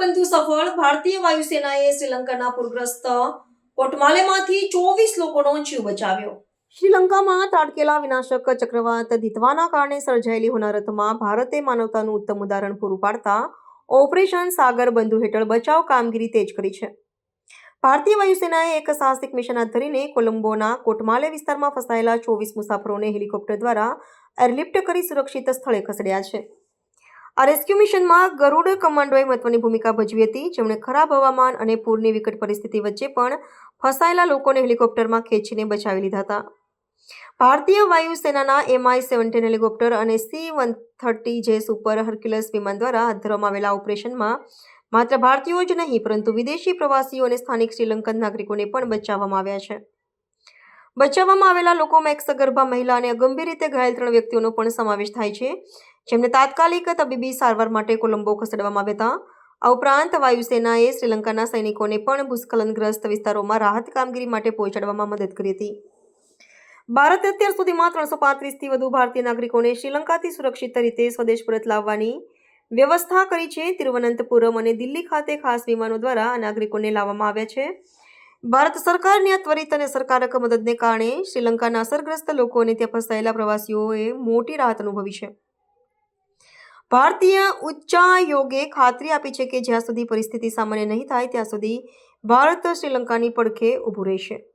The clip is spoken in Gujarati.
બંધુ સફળ ભારતીય વાયુસેનાએ શ્રીલંકાના પૂરગ્રસ્ત કોટમાલેમાંથી ચોવીસ લોકોનો જીવ બચાવ્યો. શ્રીલંકામાં ત્રાટકેલા વિનાશક ચક્રવાત દિતવાના કારણે સર્જાયેલી હોનારતમાં ભારતે માનવતાનું ઉત્તમ ઉદાહરણ પૂરું પાડતા ઓપરેશન સાગર બંધુ હેઠળ બચાવ કામગીરી તેજ કરી છે. ભારતીય વાયુસેનાએ એક સાહસિક મિશન હાથ ધરીને કોલંબોના કોટમાલે વિસ્તારમાં ફસાયેલા ચોવીસ મુસાફરોને હેલિકોપ્ટર દ્વારા એરલિફ્ટ કરી સુરક્ષિત સ્થળે ખસેડ્યા છે. આ રેસ્ક્યુ મિશનમાં ગરુડ કમાન્ડોએ મહત્વની ભૂમિકા ભજવી હતી. જેમણે ખરાબ હવામાન અને પૂરની વિકટ પરિસ્થિતિ વચ્ચે પણ ફસાયેલા લોકોને હેલિકોપ્ટરમાં ખેંચીને બચાવી લીધા હતા. ભારતીય વાયુસેનાના એમઆઈ સેવન્ટીન હેલિકોપ્ટર અને સી વન થર્ટી જે સુપર હર્ક્યુલસ વિમાન દ્વારા હાથ ધરવામાં આવેલા ઓપરેશનમાં માત્ર ભારતીયો જ નહીં, પરંતુ વિદેશી પ્રવાસીઓ અને સ્થાનિક શ્રીલંકન નાગરિકોને પણ બચાવવામાં આવ્યા છે. બચાવવામાં આવેલા લોકોમાં એક સગર્ભા મહિલા અને ગંભીર રીતે ઘાયલ ત્રણ વ્યક્તિઓનો પણ સમાવેશ થાય છે. જેમને તાત્કાલિક તબીબી સારવાર માટે કોલંબો ખસેડવામાં આવ્યા હતા. આ ઉપરાંત વાયુસેનાએ શ્રીલંકાના સૈનિકોને પણ ભૂસ્ખલનગ્રસ્ત વિસ્તારોમાં રાહત કામગીરી માટે પહોંચાડવામાં મદદ કરી હતી. ભારતે અત્યાર સુધીમાં ત્રણસો પાંત્રીસથી વધુ ભારતીય નાગરિકોને શ્રીલંકાથી સુરક્ષિત રીતે સ્વદેશ પરત લાવવાની વ્યવસ્થા કરી છે. તિરુવનંતપુરમ અને દિલ્હી ખાતે ખાસ વિમાનો દ્વારા આ નાગરિકોને લાવવામાં આવ્યા છે. ભારત સરકારની આ ત્વરિત અને સરકારક મદદને કારણે શ્રીલંકાના અસરગ્રસ્ત લોકો અને ત્યાં ફસાયેલા પ્રવાસીઓએ મોટી રાહત અનુભવી છે. ભારતીય ઉચ્ચાયોગે ખાતરી આપી છે કે જ્યાં સુધી પરિસ્થિતિ સામાન્ય નહીં થાય, ત્યાં સુધી ભારત શ્રીલંકાની પડખે ઊભું રહેશે.